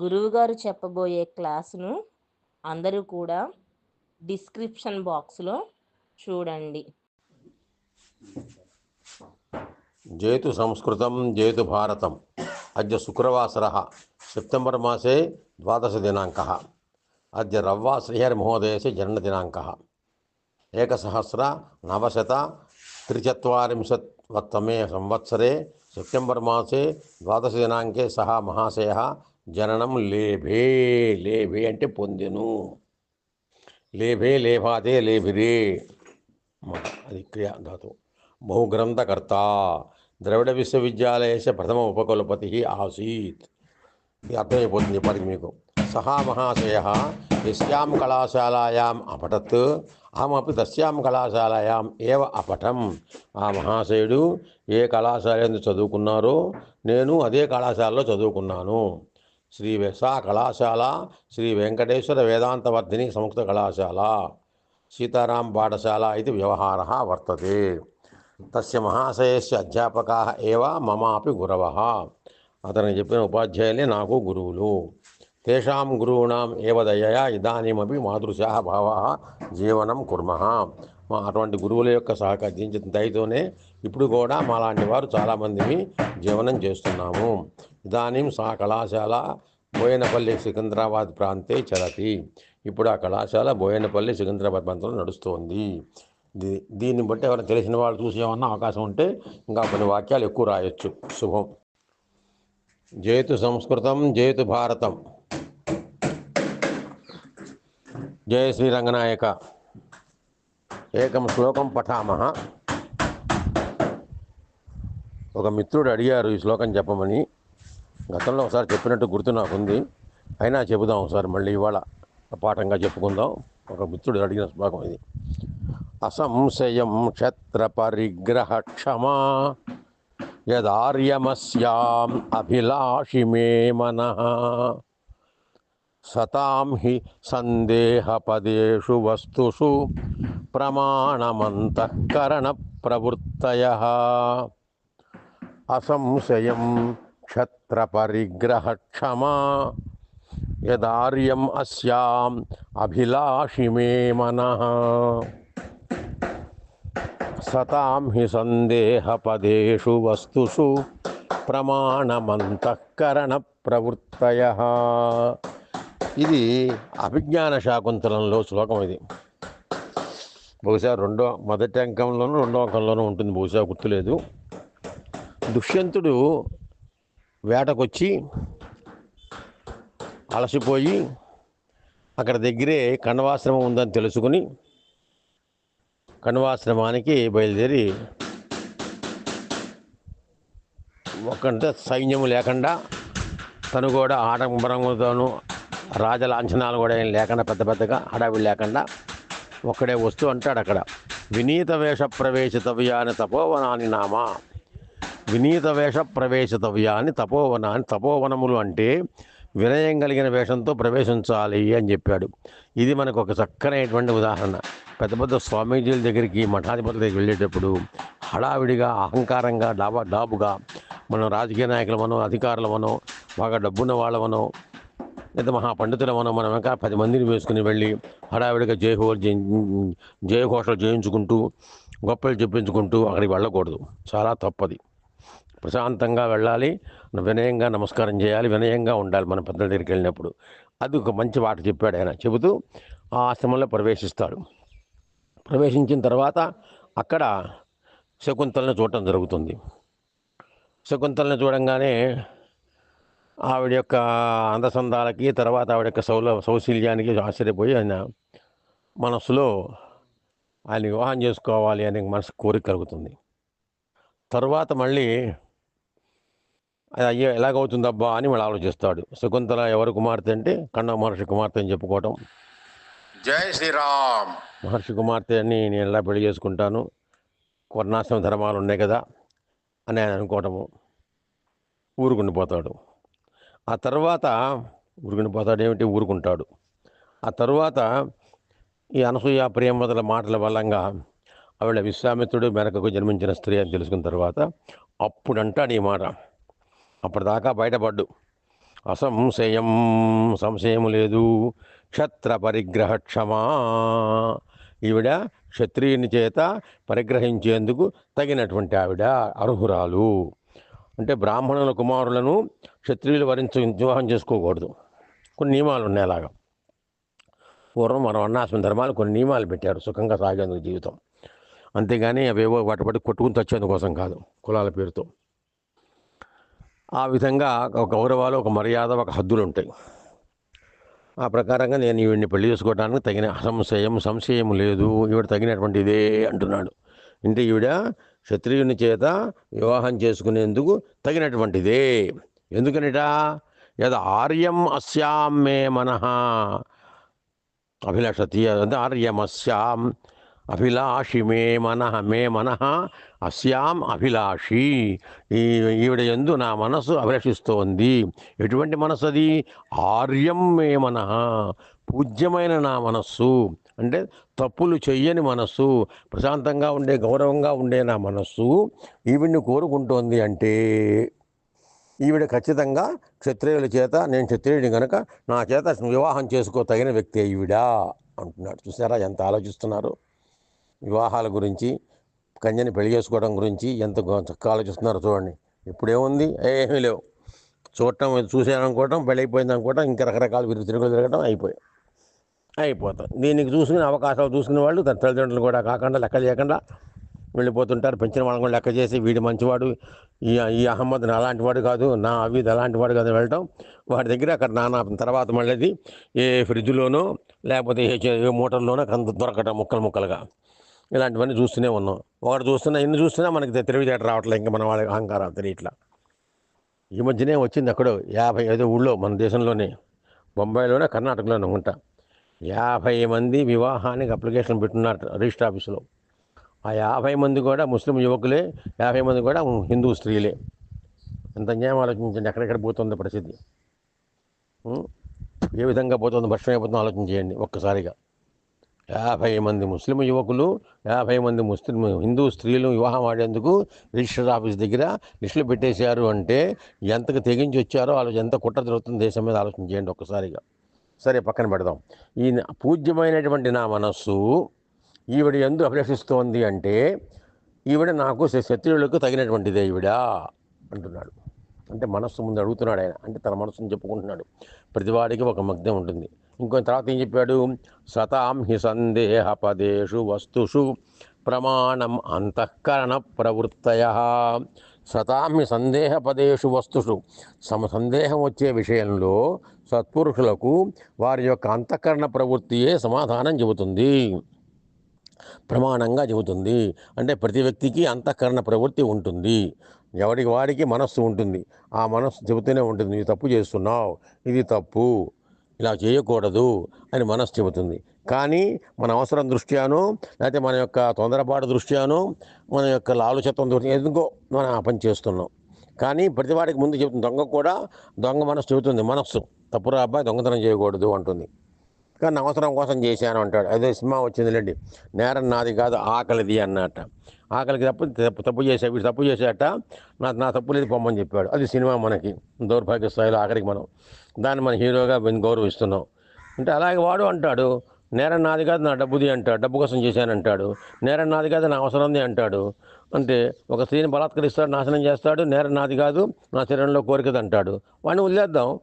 గురువుగారు చెప్పబోయే క్లాసును అందరూ కూడా డిస్క్రిప్షన్ బాక్స్లో చూడండి. జేతు సంస్కృతం జేతు భారతం. అద్య శుక్రవాసర సెప్టెంబర్ మాసే ద్వాదశ దినాంక. అద్య రవ్వా శ్రీహరి మహోదయస్ జన్మదినాంక ఏకసహస్ర నవశత त्रिचत्वारिंशत्तमे संवत्सरे सेप्टेम्बर् मासे దినాంకే सः महाशयः జననం లేభే లేభే అంటే పొందెను. లేభే లేభాదే లేభిరే. అది క్రియా ధాతు. బహుగ్రంథకర్త ద్రవిడ విశ్వవిద్యాలయస్య ప్రథమ ఉపకులపతి ఆసీత్. ఇది అర్థమైపోతుంది ఇప్పటికి మీకు. సహా మహాశయ ఎస్యాం కళాశాలాయాం అపఠత్. అహమపి తస్యాం కళాశాలాయాం ఏవ అపఠం. ఆ మహాశయుడు ఏ కళాశాల చదువుకున్నారో నేను అదే కళాశాలలో చదువుకున్నాను. శ్రీ వె- కళాశాల శ్రీ వెంకటేశ్వర వేదాంతవర్ధిని సంస్కృత కళాశాల సీతారాం పాఠశాల ఇది వ్యవహార వర్తతే. తస్య మహాశయస్య అధ్యాపకాः ఏవ మమాపి గురవ. అతను చెప్పిన ఉపాధ్యాయులే నాకు గురువులు. తేషాం గురువుణాం ఏవ దయయా ఇదానీమపి మాదృశాः భావాः జీవనం కుర్మ. మా అటువంటి గురువుల యొక్క సహకరించిన దయతోనే ఇప్పుడు కూడా మాలాంటి వారు చాలామందిని జీవనం చేస్తున్నాము. ఇదానీం సా కళాశాల బోయనపల్లి సికింద్రాబాద్ ప్రాంతే చలతి ఇప్పుడు ఆ కళాశాల బోయనపల్లి సికింద్రాబాద్ ప్రాంతంలో నడుస్తోంది. దీ దీన్ని బట్టి ఎవరైనా తెలిసిన వాళ్ళు చూసేమన్నా అవకాశం ఉంటే ఇంకా కొన్ని వాక్యాలు ఎక్కువ రాయొచ్చు. శుభం. జయతు సంస్కృతం జయతు భారతం. జయ శ్రీరంగనాయక ఏకం శ్లోకం పఠామహ. ఒక మిత్రుడు అడిగారు ఈ శ్లోకం చెప్పమని. గతంలో ఒకసారి చెప్పినట్టు గుర్తు నాకు ఉంది అయినా చెబుదాం ఒకసారి మళ్ళీ ఇవాళ పాఠంగా చెప్పుకుందాం. ఒక మిత్రుడు అడిగిన శ్లోకం ఇది. అసంశయం క్షత్ర పరిగ్రహ క్షమా యదార్యమస్యాం అభిలాషి మే మన సతాం హి సందేహపదేషు వస్తుషు ప్రమాణమంతఃకరణ ప్రవృత్తయ అసంశయం క్షత్ర క్షమా యదార్యం అస్యాం అభిలాషి మే మన. సతాం హి సందేహపదేషు వస్తుషు ప్రమాణమంతఃకరణ ప్రవృత్తయ ఇది అభిజ్ఞాన శాకుంతలంలో శ్లోకం ఇది. బహుశా రెండో మొదటి అంకంలోనూ రెండో అంకంలోనూ ఉంటుంది బహుశా గుర్తులేదు. దుష్యంతుడు వేటకొచ్చి అలసిపోయి అక్కడ దగ్గరే కణవాశ్రమం ఉందని తెలుసుకుని కణవాశ్రమానికి బయలుదేరి ఒకంటే సైన్యము లేకుండా తను కూడా ఆడంబరంతోనూ రాజ లాంఛనాలు కూడా ఏం లేకుండా పెద్ద పెద్దగా హడావిడి లేకుండా ఒక్కడే వస్తూ అంటాడు అక్కడ. వినీత వేష ప్రవేశితవ్యాని తపోవనాని నామా. వినీత వేష ప్రవేశితవ్యాని తపోవనాన్ని తపోవనములు అంటే వినయం కలిగిన వేషంతో ప్రవేశించాలి అని చెప్పాడు. ఇది మనకు ఒక చక్కనైనటువంటి ఉదాహరణ. పెద్ద పెద్ద స్వామీజీల దగ్గరికి మఠాధిపతుల దగ్గరికి వెళ్ళేటప్పుడు హడావిడిగా అహంకారంగా డాబా డాబుగా మనం రాజకీయ నాయకులమనో అధికారులమనో బాగా డబ్బున్న వాళ్ళమనో లేదా మహా పండితులమనో మనం ఇంకా పది మందిని వేసుకుని వెళ్ళి హడావిడిగా జయహో జయఘోషలు చేయించుకుంటూ గొప్పలు చెప్పించుకుంటూ అక్కడికి వెళ్ళకూడదు. చాలా తప్పది. ప్రశాంతంగా వెళ్ళాలి వినయంగా నమస్కారం చేయాలి వినయంగా ఉండాలి మన పెద్దల దగ్గరికి వెళ్ళినప్పుడు. అది ఒక మంచి మాట చెప్పాడు ఆయన. చెబుతూ ఆ ఆశ్రమంలో ప్రవేశిస్తాడు. ప్రవేశించిన తర్వాత అక్కడ శకుంతలను చూడటం జరుగుతుంది. శకుంతలను చూడంగానే ఆవిడ యొక్క అందసందాలకి తర్వాత ఆవిడ యొక్క సౌల సౌశీల్యానికి ఆశ్చర్యపోయి ఆయన మనసులో ఆయన వివాహం చేసుకోవాలి అనే మనసు కోరిక కలుగుతుంది. తర్వాత మళ్ళీ అది అయ్యో ఎలాగవుతుందబ్బా అని మళ్ళీ ఆలోచిస్తాడు. శకుంతల ఎవరు కుమార్తె అంటే కण्వ మహర్షి కుమార్తె అని చెప్పుకోవటం. జై శ్రీరామ్. మహర్షి కుమార్తె అని నేను ఎలా పెళ్ళి చేసుకుంటాను? వర్ణాశ్రమ ధర్మాలు ఉన్నాయి కదా అని ఆయన అనుకోవటము. ఊరుకుండిపోతాడు ఆ తర్వాత ఊరుకుండిపోతాడు ఏమిటి? ఊరుకుంటాడు. ఆ తర్వాత ఈ అనసూయ ప్రేమదల మాటల వల్లంగా ఆవిడ విశ్వామిత్రుడు మెనకకు జన్మించిన స్త్రీ అని తెలుసుకున్న తర్వాత అప్పుడు అంటాడు ఈ మాట. అప్పటిదాకా బయటపడ్డు. అసంశయం సంశయం లేదు. క్షత్ర పరిగ్రహ క్షమా. ఈవిడ క్షత్రియుని చేత పరిగ్రహించేందుకు తగినటువంటి ఆవిడ అర్హురాలు. అంటే బ్రాహ్మణుల కుమారులను క్షత్రియులు వరించ వివాహం చేసుకోకూడదు. కొన్ని నియమాలు ఉన్నాయి అలాగా పూర్వం మనం అన్నాసిన ధర్మాలు కొన్ని నియమాలు పెట్టారు సుఖంగా సాగేందుకు జీవితం. అంతేగాని అవేవో వాటి పట్టి కొట్టుకుని తెచ్చేందుకోసం కాదు కులాల పేరుతో. ఆ విధంగా ఒక గౌరవాలు ఒక మర్యాద ఒక హద్దులు ఉంటాయి ఆ ప్రకారంగా నేను ఈవిడ్ని పెళ్ళి చేసుకోవడానికి తగిన సంశయం సంశయం లేదు. ఈవిడ తగినటువంటి ఇదే అంటున్నాడు. అంటే ఈవిడ క్షత్రియుని చేత వివాహం చేసుకునేందుకు తగినటువంటిదే. ఎందుకనిట? యద ఆర్యం అస్యాం మే మన. అభిలషతి అంటే ఆర్యమస్యాం అభిలాషి మే మనః మే మనః అస్యాం అభిలాషి. ఈ ఈవిడ ఎందు నా మనసు అభిలషిస్తోంది. ఎటువంటి మనసు అది ఆర్యం మే మనః పూజ్యమైన నా మనస్సు. అంటే తప్పులు చెయ్యని మనస్సు ప్రశాంతంగా ఉండే గౌరవంగా ఉండే నా మనస్సు ఈవిడ్ని కోరుకుంటోంది అంటే ఈవిడ ఖచ్చితంగా క్షత్రియుల చేత నేను క్షత్రియుడి కనుక నా చేత వివాహం చేసుకో తగిన వ్యక్తి ఈవిడ అంటున్నాడు. చూసారా ఎంత ఆలోచిస్తున్నారు? వివాహాల గురించి కన్యని పెళ్ళి చేసుకోవడం గురించి ఎంత గొ- చక్కగా చూడండి. ఇప్పుడేముంది? ఏమీ లేవు. చూడటం చూసాననుకోవటం పెళ్ళి అయిపోయింది అనుకోవటం ఇంకా రకరకాల విరుగు తిరుగులు తిరగడం అయిపోయాయి. అయిపోతాం దీనికి చూసుకునే అవకాశాలు చూసుకునే వాళ్ళు తన తల్లిదండ్రులు కూడా కాకుండా లెక్క చేయకుండా వెళ్ళిపోతుంటారు. పెంచిన వాళ్ళని కూడా లెక్క చేసి వీడి మంచివాడు ఈ ఈ అహ్మద్ నా అలాంటి వాడు కాదు నా అవిద్ అలాంటి వాడు కాదు వెళ్ళటం వాడి దగ్గర అక్కడ నానా తర్వాత మళ్ళీ ఏ ఫ్రిడ్జ్లోనో లేకపోతే ఏ చే- మూటల్లోనో కంత దొరకటం ముక్కలు ముక్కలుగా. ఇలాంటివన్నీ చూస్తూనే ఉన్నాం. ఒకటి చూస్తున్నా ఇన్ని చూస్తున్నా మనకి తెలివితేట రావట్లేదు ఇంకా మన వాళ్ళ అహంకారం తెలియట్లా. ఈ మధ్యనే వచ్చింది అక్కడో యాభై ఐదో ఊళ్ళో మన దేశంలోనే బొంబాయిలోనే కర్ణాటకలోనే ఉంటా. యాభై మంది వివాహానికి అప్లికేషన్ పెట్టున్నారు రిజిస్టర్ ఆఫీసులో. ఆ యాభై మంది కూడా ముస్లిం యువకులే యాభై మంది కూడా హిందూ స్త్రీలే. ఎంత న్యాయం ఆలోచించండి. ఎక్కడెక్కడ పోతుంది పరిస్థితి? ఏ విధంగా పోతుంది? భర్షం అయిపోతుందో ఆలోచన చేయండి ఒక్కసారిగా. యాభై మంది ముస్లిం యువకులు యాభై మంది ముస్లిం హిందూ స్త్రీలు వివాహం ఆడేందుకు రిజిస్టర్ ఆఫీస్ దగ్గర లిస్టులు పెట్టేశారు అంటే ఎంతకు తెగించి వచ్చారో వాళ్ళు ఎంత కుట్ర జరుగుతుంది దేశం మీద ఆలోచన చేయండి ఒక్కసారిగా. సరే పక్కన పెడదాం. ఈ పూజ్యమైనటువంటి నా మనస్సు ఈవిడ ఎందు అభిలషిస్తోంది అంటే ఈవిడ నాకు శత్రువులకు తగినటువంటిదే ఈవిడ అంటున్నాడు. అంటే మనస్సు ముందు అడుగుతున్నాడు ఆయన. అంటే తన మనస్సును చెప్పుకుంటున్నాడు. ప్రతివాడికి ఒక మగ్ధం ఉంటుంది. ఇంకొక తర్వాత ఏం చెప్పాడు సతాం హి సందేహ పదేషు వస్తుషు ప్రమాణం అంతఃకరణ ప్రవృత్తయ. సతాం హి సందేహ పదేషు వస్తుషు. సమ సందేహం వచ్చే విషయంలో సత్పురుషులకు వారి యొక్క అంతఃకరణ ప్రవృత్తియే సమాధానం చెబుతుంది. ప్రమాణంగా చెబుతుంది. అంటే ప్రతి వ్యక్తికి అంతఃకరణ ప్రవృత్తి ఉంటుంది. ఎవరికి వారికి మనస్సు ఉంటుంది. ఆ మనస్సు చెబుతూనే ఉంటుంది. నువ్వు తప్పు చేస్తున్నావు. ఇది తప్పు. ఇలా చేయకూడదు అని మనస్సు చెబుతుంది. కానీ మన అవసరం దృష్ట్యాను లేకపోతే మన యొక్క తొందరపాటు దృష్ట్యాను మన యొక్క లాలుచత్వం దృష్ట్యా ఎందుకో మనం ఆ పని చేస్తున్నాం. కానీ ప్రతివాడికి ముందు చెబుతుంది దొంగ కూడా దొంగ మనస్సు చెబుతుంది మనస్సు. తప్పురా అబ్బాయి దొంగతనం చేయకూడదు అంటుంది. కానీ అవసరం కోసం చేశాను అంటాడు. అదే సినిమా వచ్చిందిలేండి నేరం నాది కాదు ఆకలిది అన్నట్ట. ఆకలికి తప్పు తప్పు చేసే చేసా వీడు తప్పు చేసేట నా నా తప్పు లేదు పొమ్మని చెప్పాడు. అది సినిమా మనకి దౌర్భాగ్య స్థాయిలో ఆఖరికి మనం. దాన్ని మన హీరోగా గౌరవిస్తున్నాం. అంటే అలాగే వాడు అంటాడు నేరం నాది కాదు నా డబ్బుది అంటాడు డబ్బు కోసం చేశానంటాడు నేరం నాది కాదు నా అవసరం ఉంది అంటాడు. అంటే ఒక స్త్రీని బలాత్కరిస్తాడు నాశనం చేస్తాడు నేరం నాది కాదు నా శరీరంలో కోరికది అంటాడు. వాడిని వదిలేద్దాం.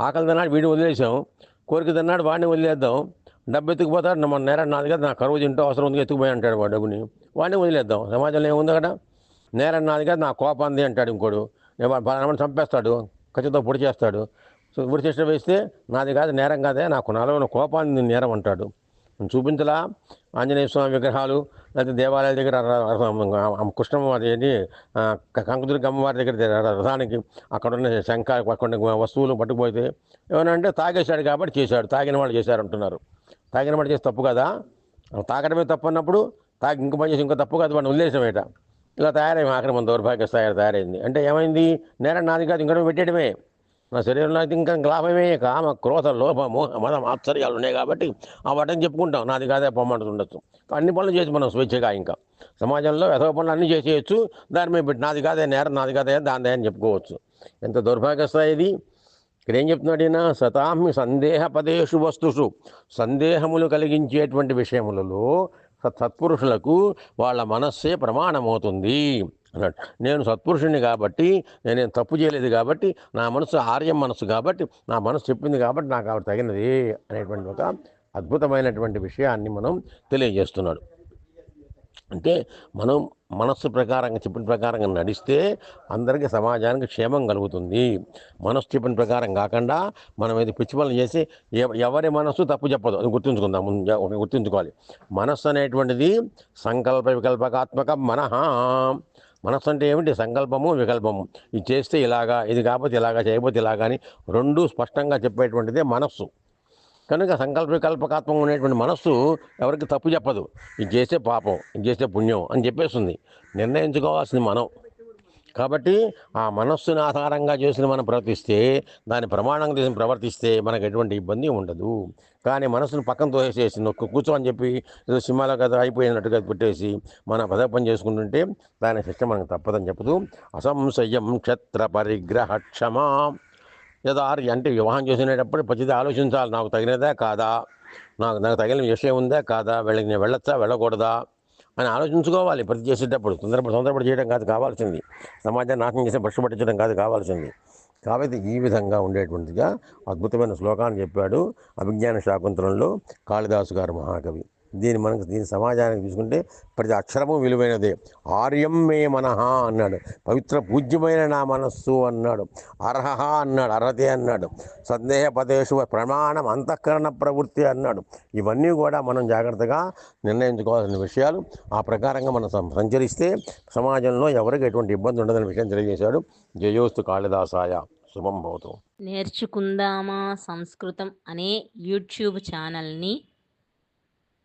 ఆకలి తిన్నాడు వీడిని వదిలేసాం. కోరిక తిన్నాడు వాడిని వదిలేద్దాం. డబ్బు ఎత్తుకుపోతాడు మన నేరం నాది కాదు నా కరువు తింటూ అవసరం ఉంది ఎత్తుకుపోయి అంటాడు వాడు డబ్బుని. వాడిని వదిలేద్దాం. సమాజంలో ఏముంది అక్కడ? నేరం నాది కదా నా కోపాంది అంటాడు ఇంకోడు. బలమని చంపేస్తాడు ఖచ్చితంగా పొడి చేస్తాడు. సో పొడి చేసిన వేస్తే నాది కాదు నేరం కాదే నాకు నాలో ఉన్న కోపాన్ని నేరం అంటాడు. చూపించలా? ఆంజనేయ స్వామి విగ్రహాలు లేకపోతే దేవాలయాల దగ్గర ర- ర- కృష్ణమ్మ ఏంటి? కంకుదుర్గ అమ్మవారి దగ్గర రథానికి అక్కడ ఉన్న శంఖ అక్కడ వస్తువులు పట్టుకుపోతే ఏమన్నా అంటే తాగేశాడు కాబట్టి చేశాడు. తాగిన వాళ్ళు చేశారు అంటున్నారు తాగిన వాళ్ళు చేసి తప్పు కదా? తాగడమే తప్పు అన్నప్పుడు తాకి ఇంకో పని చేసి ఇంకో తప్పు కాదు వాడిని వదిలేసామేట ఇలా తయారై ఆఖరి మన దౌర్భాగ్య స్థాయి తయారైంది. అంటే ఏమైంది? నేరం నాది కాదు ఇంకో పెట్టేయడమే. నా శరీరంలో అయితే ఇంకా లాభమే కామ క్రోధ లోభ మోహ మదం ఆశ్చర్యాలు ఉన్నాయి కాబట్టి ఆ వాటిని చెప్పుకుంటాం. నాది కాదే పొమ్మంటుండొచ్చు అన్ని పనులు చేసి మనం స్వేచ్ఛగా ఇంకా. సమాజంలో ఎదవ పనులు అన్నీ చేసేయచ్చు. దాని మీద పెట్టి నాది కాదే నేరం నాది కాదే దాని అని చెప్పుకోవచ్చు. ఎంత దౌర్భాగ్యస్థాయి ఇది? ఇక్కడ ఏం చెప్తున్నాడు ఈయన? సతామి సందేహపదేషు వస్తుషు. సందేహములు కలిగించేటువంటి విషయములలో సత్పురుషులకు వాళ్ళ మనస్సే ప్రమాణమవుతుంది. అన్నాడు. నేను సత్పురుషుణ్ణి కాబట్టి నేనేం తప్పు చేయలేదు కాబట్టి నా మనసు ఆర్యం మనసు కాబట్టి నా మనసు చెప్పింది కాబట్టి నాకు ఆవిడ తగినది అనేటువంటి ఒక అద్భుతమైనటువంటి విషయాన్ని మనం తెలియజేస్తున్నాడు. అంటే మనం మనస్సు ప్రకారంగా చెప్పిన ప్రకారంగా నడిస్తే అందరికీ సమాజానికి క్షేమం కలుగుతుంది. మనస్సు చెప్పిన ప్రకారం కాకుండా మనం ఇది పిచ్చి పనులు చేసి ఎవ- ఎవరి మనస్సు తప్పు చెప్పదు. అది గుర్తుంచుకుందాం ముందు గుర్తుంచుకోవాలి. మనస్సు అనేటువంటిది సంకల్ప వికల్పకాత్మక మనహ. మనస్సు అంటే ఏమిటి? సంకల్పము వికల్పము. ఇది చేస్తే ఇలాగా ఇది కాకపోతే ఇలాగా చేయకపోతే ఇలాగా అని రెండు స్పష్టంగా చెప్పేటువంటిదే మనస్సు. కనుక సంకల్ప వికల్పకాత్మం ఉండేటువంటి మనస్సు ఎవరికి తప్పు చెప్పదు. ఇది చేస్తే పాపం ఇది చేస్తే పుణ్యం అని చెప్పేస్తుంది. నిర్ణయించుకోవాల్సింది మనం. కాబట్టి ఆ మనస్సును ఆధారంగా చేసిన మనం ప్రవర్తిస్తే దాని ప్రమాణంగా చేసి ప్రవర్తిస్తే మనకు ఎటువంటి ఇబ్బంది ఉండదు. కానీ మనసును పక్కన తోసేసి నొక్కు కూర్చోని చెప్పి ఏదో సినిమాలో కదా అయిపోయినట్టుగా పెట్టేసి మన పద పని చేసుకుంటుంటే దాని శిక్ష మనకు తప్పదని చెప్పదు అసంశయం క్షత్ర పరిగ్రహ క్షమా యదారి అంటే వివాహం చేసినప్పుడు ప్రతిదీ ఆలోచించాలి. నాకు తగినదా కాదా? నాకు నాకు తగిన విషయం ఉందా కాదా? వెళ్ళకి నేను వెళ్ళొచ్చా? వెళ్ళకూడదా? అని ఆలోచించుకోవాలి. ప్రతి చేసేటప్పుడు తొందరపడి తొందరపడి చేయడం కాదు కావాల్సింది. సమాజాన్ని నాశనం చేసే భ్రష్టు కాదు కావాల్సింది. కాబట్టి ఈ విధంగా ఉండేటువంటిగా అద్భుతమైన శ్లోకాన్ని చెప్పాడు అభిజ్ఞాన శాకుంతలంలో కాళిదాసు గారు మహాకవి. దీని మనకు దీని సమాజానికి తీసుకుంటే ప్రతి అక్షరము విలువైనదే. ఆర్యం మే మనహ అన్నాడు. పవిత్ర పూజ్యమైన నా మనస్సు అన్నాడు. అర్హ అన్నాడు అర్హతే అన్నాడు. సందేహ పదేశు ప్రమాణం అంతఃకరణ ప్రవృత్తి అన్నాడు. ఇవన్నీ కూడా మనం జాగ్రత్తగా నిర్ణయించుకోవాల్సిన విషయాలు. ఆ ప్రకారంగా మనం సం- సంచరిస్తే సమాజంలో ఎవరికి ఎటువంటి ఇబ్బంది ఉండదనే విషయం తెలియజేశాడు జయోస్తు కాళిదాసాయ. శుభం భవతు. నేర్చుకుందామా సంస్కృతం అనే యూట్యూబ్ ఛానల్ని